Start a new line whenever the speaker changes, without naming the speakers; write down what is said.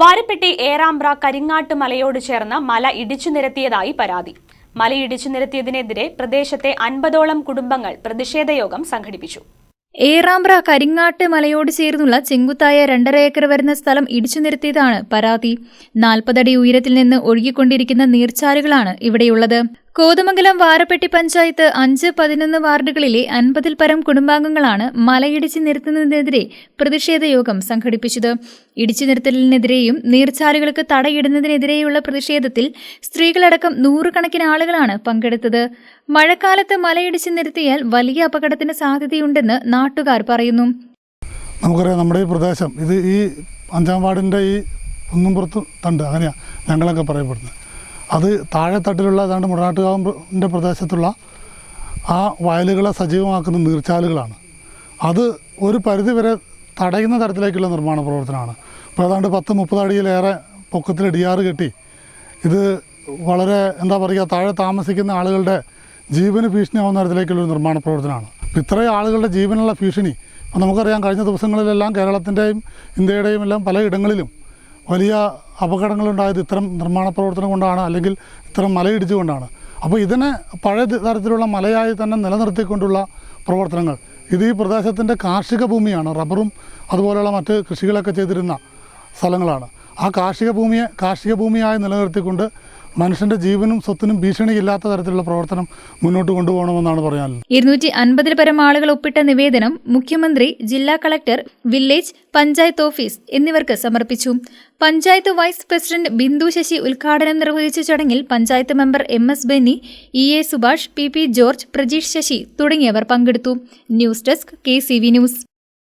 വാരപ്പെട്ടി ഏറാമ്പ്ര കരിങ്ങാട്ട് മലയോട് ചേർന്ന മല ഇടിച്ചു നിരത്തിയതായി പരാതി. മല ഇടിച്ചു നിരത്തിയതിനെതിരെ പ്രദേശത്തെ അൻപതോളം കുടുംബങ്ങൾ പ്രതിഷേധയോഗം സംഘടിപ്പിച്ചു.
ഏറാമ്പ്ര കരിങ്ങാട്ട് മലയോട് ചേർന്നുള്ള ചെങ്കുത്തായ രണ്ടര ഏക്കർ വരുന്ന സ്ഥലം ഇടിച്ചു നിരത്തിയതാണ് പരാതി. നാൽപ്പതടി ഉയരത്തിൽ നിന്ന് ഒഴുകിക്കൊണ്ടിരിക്കുന്ന നീർച്ചാലുകളാണ് ഇവിടെയുള്ളത്. കോതമംഗലം വാരപ്പെട്ടി പഞ്ചായത്ത് അഞ്ച് പതിനൊന്ന് വാർഡുകളിലെ അൻപതിൽ പരം കുടുംബാംഗങ്ങളാണ് മലയിടിച്ച് നിർത്തുന്നതിനെതിരെ പ്രതിഷേധ യോഗം സംഘടിപ്പിച്ചത്. ഇടിച്ചു നിർത്തലിനെതിരെയും നീർച്ചാലുകൾക്ക് തടയിടുന്നതിനെതിരെയുള്ള പ്രതിഷേധത്തിൽ സ്ത്രീകളടക്കം നൂറുകണക്കിന് ആളുകളാണ് പങ്കെടുത്തത്. മഴക്കാലത്ത് മലയിടിച്ച് നിർത്തിയാൽ വലിയ അപകടത്തിന് സാധ്യതയുണ്ടെന്ന് നാട്ടുകാർ പറയുന്നു.
നമുക്കറിയാം നമ്മുടെ ഈ പ്രദേശം ഇത് ഈ അഞ്ചാം വാർഡിന്റെ ഈ കുന്നുംപുറത്ത് തണ്ട് അങ്ങനെയാണ് ഞങ്ങളൊക്കെ പറയപ്പെടുന്നത്. അത് താഴെത്തട്ടിലുള്ള ഏതാണ്ട് മുടനാട്ടുകാവിന്റെ പ്രദേശത്തുള്ള ആ വയലുകളെ സജീവമാക്കുന്ന നീർച്ചാലുകളാണ്. അത് ഒരു പരിധിവരെ തടയുന്ന തരത്തിലേക്കുള്ള നിർമ്മാണ പ്രവർത്തനമാണ്. ഇപ്പോൾ ഏതാണ്ട് പത്ത് മുപ്പത് അടിയിലേറെ പൊക്കത്തിൽ ഡിയാറ് കെട്ടി ഇത് വളരെ എന്താ പറയുക താഴെ താമസിക്കുന്ന ആളുകളുടെ ജീവന് ഭീഷണിയാവുന്ന തരത്തിലേക്കുള്ളൊരു നിർമ്മാണ പ്രവർത്തനമാണ്. ഇത്രയും ആളുകളുടെ ജീവനുള്ള ഭീഷണി നമുക്കറിയാം കഴിഞ്ഞ ദിവസങ്ങളിലെല്ലാം കേരളത്തിന്റെയും ഇന്ത്യയുടെയും എല്ലാം പലയിടങ്ങളിലും വലിയ അപകടങ്ങളുണ്ടായത് ഇത്തരം നിർമ്മാണ പ്രവർത്തനം കൊണ്ടാണ് അല്ലെങ്കിൽ ഇത്തരം മലയിടിച്ചുകൊണ്ടാണ് അപ്പോൾ ഇതിനെ പഴയ തരത്തിലുള്ള മലയായി തന്നെ നിലനിർത്തിക്കൊണ്ടുള്ള പ്രവർത്തനങ്ങൾ. ഇത് ഈ പ്രദേശത്തിന്റെ കാർഷിക ഭൂമിയാണ്. റബ്ബറും അതുപോലെയുള്ള മറ്റ് കൃഷികളൊക്കെ ചെയ്തിരുന്ന സ്ഥലങ്ങളാണ്. ആ കാർഷിക ഭൂമിയെ കാർഷിക ഭൂമിയായി നിലനിർത്തിക്കൊണ്ട് മനുഷ്യന്റെ ജീവനും സ്വത്തിനും ഭീഷണിയില്ലാത്ത തരത്തിലുള്ള പ്രവർത്തനം മുന്നോട്ട് കൊണ്ടുപോകണമെന്നാണ് പറയാൻ.
ഇരുന്നൂറ്റി അൻപതിൽ പരം ആളുകൾ ഒപ്പിട്ട നിവേദനം മുഖ്യമന്ത്രി ജില്ലാ കളക്ടർ വില്ലേജ് പഞ്ചായത്ത് ഓഫീസ് എന്നിവർക്ക് സമർപ്പിച്ചു. പഞ്ചായത്ത് വൈസ് പ്രസിഡന്റ് ബിന്ദു ശശി ഉദ്ഘാടനം നിർവഹിച്ച ചടങ്ങിൽ panchayat member M S Benny E A Subhash P P George Prajeesh Sasi തുടങ്ങിയവർ പങ്കെടുത്തു. News desk K news.